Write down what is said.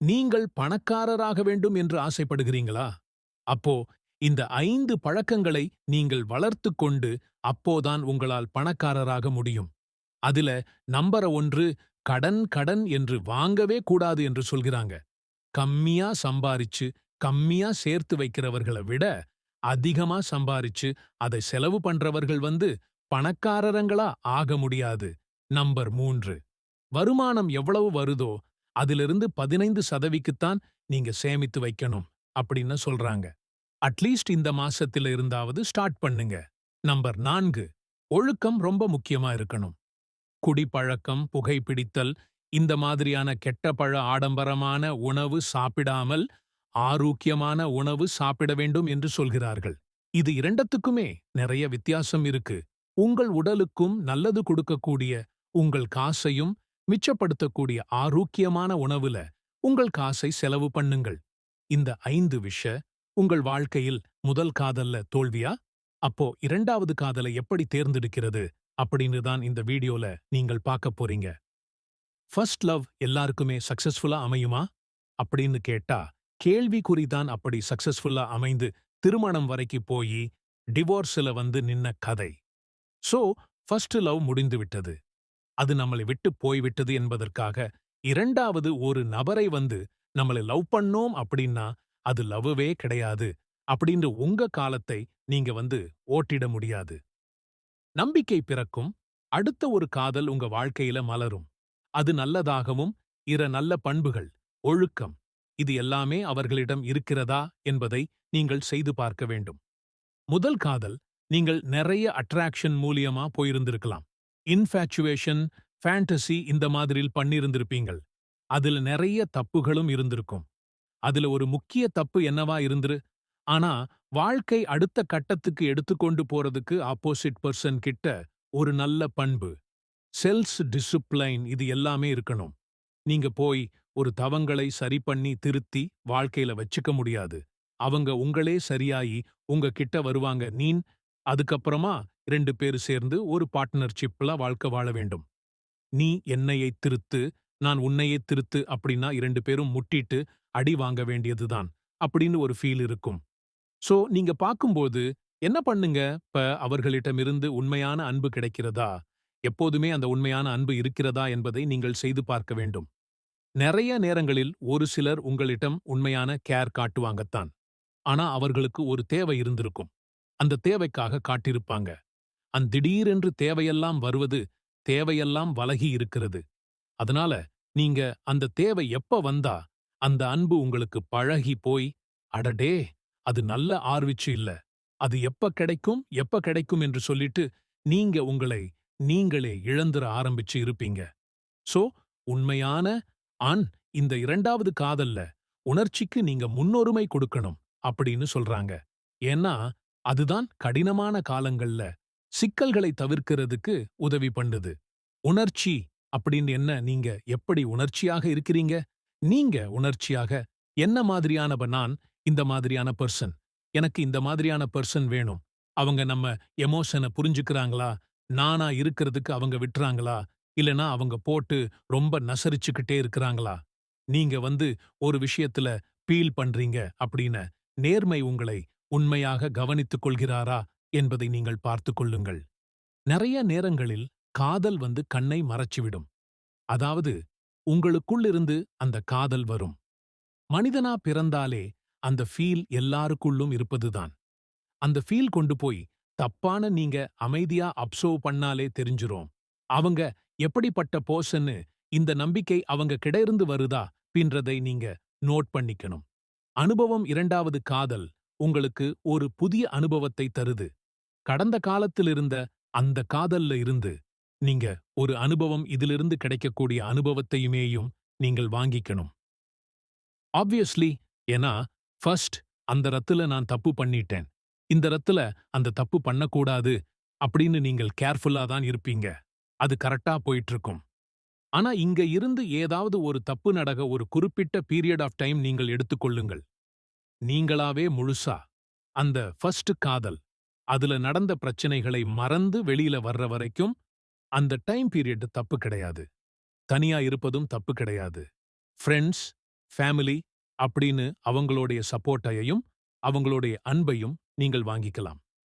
நீங்கள் பணக்காரராக வேண்டும் என்று ஆசைப்படுகிறீங்களா? அப்போ இந்த ஐந்து பழக்கங்களை நீங்கள் வளர்த்துக் கொண்டு அப்போதான் உங்களால் பணக்காரராக முடியும். அதுல நம்பர ஒன்று கடன் கடன் என்று வாங்கவே கூடாது என்று சொல்கிறாங்க. கம்மியா சம்பாரிச்சு கம்மியா சேர்த்து வைக்கிறவர்களை விட அதிகமா சம்பாரிச்சு அதை செலவு பண்றவர்கள் வந்து பணக்காரரங்களா ஆக முடியாது. நம்பர் மூன்று வருமானம் எவ்வளவு வருதோ அதிலிருந்து பதினைந்து சதவிக்குத்தான் நீங்க சேமித்து வைக்கணும் அப்படின்னு சொல்றாங்க. அட்லீஸ்ட் இந்த மாசத்துல இருந்தாவது ஸ்டார்ட் பண்ணுங்க. நம்பர் நான்கு ஒழுக்கம் ரொம்ப முக்கியமா இருக்கணும். குடிப்பழக்கம் புகைப்பிடித்தல் இந்த மாதிரியான கெட்ட பழ ஆடம்பரமான உணவு சாப்பிடாமல் ஆரோக்கியமான உணவு சாப்பிட வேண்டும் என்று சொல்கிறார்கள். இது இரண்டத்துக்குமே நிறைய வித்தியாசம் இருக்கு. உங்கள் உடலுக்கும் நல்லது கொடுக்கக்கூடிய உங்கள் காசையும் மிச்சப்படுத்தக்கூடிய ஆரோக்கியமான உணவுல உங்கள் காசை செலவு பண்ணுங்கள். இந்த ஐந்து விஷ உங்கள் வாழ்க்கையில் முதல் காதல்ல தோல்வியா? அப்போ இரண்டாவது காதலை எப்படி தேர்ந்தெடுக்கிறது? அப்படின்னு தான் இந்த வீடியோல நீங்கள் பார்க்க போறீங்க. ஃபர்ஸ்ட் லவ் எல்லாருக்குமே சக்சஸ்ஃபுல்லா அமையுமா? அப்படின்னு கேட்டா கேள்விக்குறிதான் அப்படி சக்சஸ்ஃபுல்லா அமைந்து திருமணம் வரைக்கும் போய் டிவோர்ஸ்ல வந்து நின்ன கதை. சோ ஃபர்ஸ்ட் லவ் முடிந்து விட்டது. அது நம்மளை விட்டு போய்விட்டது என்பதற்காக இரண்டாவது ஒரு நபரை வந்து நம்மளை லவ் பண்ணோம் அப்படின்னா அது லவ்வே கிடையாது அப்படின்ற உங்க காலத்தை நீங்க வந்து ஓட்டிட முடியாது. நம்பிக்கை பிறக்கும் அடுத்த ஒரு காதல் உங்க வாழ்க்கையில மலரும். அது நல்லதாகவும் இர நல்ல பண்புகள் ஒழுக்கம் இது எல்லாமே அவர்களிடம் இருக்கிறதா என்பதை நீங்கள் செய்து பார்க்க வேண்டும். முதல் காதல் நீங்கள் நிறைய அட்ராக்ஷன் மூலியமா போயிருந்திருக்கலாம். இன்ஃபேச்சுவேஷன் ஃபேண்டசி இந்த மாதிரில் பண்ணியிருந்திருப்பீங்கள் அதுல நிறைய தப்புகளும் இருந்திருக்கும். அதுல ஒரு முக்கிய தப்பு என்னவா இருந்துரு? ஆனா வாழ்க்கை அடுத்த கட்டத்துக்கு எடுத்துக்கொண்டு போறதுக்கு ஆப்போசிட் பர்சன் கிட்ட ஒரு நல்ல பண்பு. செல்ஸ் டிசிப்ளைன் இது எல்லாமே இருக்கணும். நீங்க போய் ஒரு தவங்களை சரி பண்ணி திருத்தி வாழ்க்கையில வச்சுக்க முடியாது. அவங்க உங்களே சரியாயி உங்க கிட்ட வருவாங்க. நீன் அதுக்கப்புறமா ரெண்டு பேர் சேர்ந்து ஒரு பார்ட்னர்ஷிப்ல வாழ்க்கை வாழ வேண்டும். நீ என்னையை திருத்து நான் உன்னையே திருத்து அப்படின்னா இரண்டு பேரும் முட்டிட்டு அடி வாங்க வேண்டியதுதான் அப்படின்னு ஒரு ஃபீல் இருக்கும். சோ நீங்க பார்க்கும்போது என்ன பண்ணுங்க? இப்ப அவர்களிடமிருந்து உண்மையான அன்பு கிடைக்கிறதா? எப்போதுமே அந்த உண்மையான அன்பு இருக்கிறதா என்பதை நீங்கள் செய்து பார்க்க வேண்டும். நிறைய நேரங்களில் ஒரு சிலர் உங்களிடம் உண்மையான கேர் காட்டுவாங்கத்தான். ஆனா அவர்களுக்கு ஒரு தேவை இருந்திருக்கும். அந்த தேவைக்காக காட்டியிருப்பாங்க. அந் திடீரென்று தேவையெல்லாம் வருவது தேவையெல்லாம் வலகி இருக்கிறது. அதனால நீங்க அந்த தேவை எப்ப வந்தா அந்த அன்பு உங்களுக்கு பழகி போய் அடடே அது நல்ல ஆர்விச்சு இல்ல. அது எப்ப கிடைக்கும் எப்ப கிடைக்கும் என்று சொல்லிட்டு நீங்க உங்களை நீங்களே இழந்துர ஆரம்பிச்சு இருப்பீங்க. சோ உண்மையான ஆண் இந்த இரண்டாவது காதல்ல உணர்ச்சிக்கு நீங்க முன்னுரிமை கொடுக்கணும் அப்படின்னு சொல்றாங்க. ஏன்னா அதுதான் கடினமான காலங்கள்ல சிக்கல்களை தவிர்க்கிறதுக்கு உதவி பண்ணுது. உணர்ச்சி அப்படின்னு என்ன? நீங்க எப்படி உணர்ச்சியாக இருக்கிறீங்க? நீங்க உணர்ச்சியாக என்ன மாதிரியானவ நான் இந்த மாதிரியான பர்சன் எனக்கு இந்த மாதிரியான பர்சன் வேணும். அவங்க நம்ம எமோஷனை புரிஞ்சுக்கிறாங்களா? நானா இருக்கிறதுக்கு அவங்க விட்டுறாங்களா? இல்லனா அவங்க போட்டு ரொம்ப நசரிச்சுக்கிட்டே இருக்கிறாங்களா? நீங்க வந்து ஒரு விஷயத்துல பீல் பண்றீங்க அப்படின்னு நேர்மை உங்களை உண்மையாக கவனித்துக் கொள்கிறாரா? என்பதை நீங்கள் பார்த்துக் கொள்ளுங்கள் நிறைய நேரங்களில் காதல் வந்து கண்ணை மறைச்சுவிடும். அதாவது உங்களுக்குள்ளிருந்து அந்த காதல் வரும். மனிதனா பிறந்தாலே அந்த ஃபீல் எல்லாருக்குள்ளும் இருப்பதுதான். அந்த ஃபீல் கொண்டு போய் தப்பான நீங்க அமைதியா அப்சர்வ் பண்ணாலே தெரிஞ்சிரும். அவங்க எப்படிப்பட்ட போர்ஷன்னு இந்த நம்பிக்கை அவங்க கிடையிருந்து வருதா பின்றதை நீங்க நோட் பண்ணிக்கணும். அனுபவம் இரண்டாவது காதல் உங்களுக்கு ஒரு புதிய அனுபவத்தை தருது. கடந்த காலத்தில் இருந்த அந்த காதல்ல இருந்து நீங்க ஒரு அனுபவம் இதிலிருந்து கிடைக்கக்கூடிய அனுபவத்தையுமேயும் நீங்கள் வாங்கிக்கணும். ஆப்வியஸ்லி ஏன்னா ஃபர்ஸ்ட் அந்த ரத்துல நான் தப்பு பண்ணிட்டேன். இந்த ரத்துல அந்த தப்பு பண்ணக்கூடாது அப்படின்னு நீங்கள் கேர்ஃபுல்லா தான் இருப்பீங்க. அது கரெக்டா போயிட்டு இருக்கும் ஆனா இங்க இருந்து ஏதாவது ஒரு தப்பு நடக ஒரு குறிப்பிட்ட பீரியட் ஆஃப் டைம் நீங்கள் எடுத்துக்கொள்ளுங்கள். நீங்களாவே முழுசா அந்த ஃபர்ஸ்ட் காதல் அதுல நடந்த பிரச்சனைகளை மறந்து வெளியில வர்ற வரைக்கும் அந்த டைம் பீரியட் தப்பு கிடையாது. தனியா இருப்பதும் தப்பு கிடையாது. ஃப்ரெண்ட்ஸ் ஃபேமிலி அப்படின்னு அவங்களுடைய சப்போர்ட்டையையும் அவங்களுடைய அன்பையும் நீங்கள் வாங்கிக்கலாம்.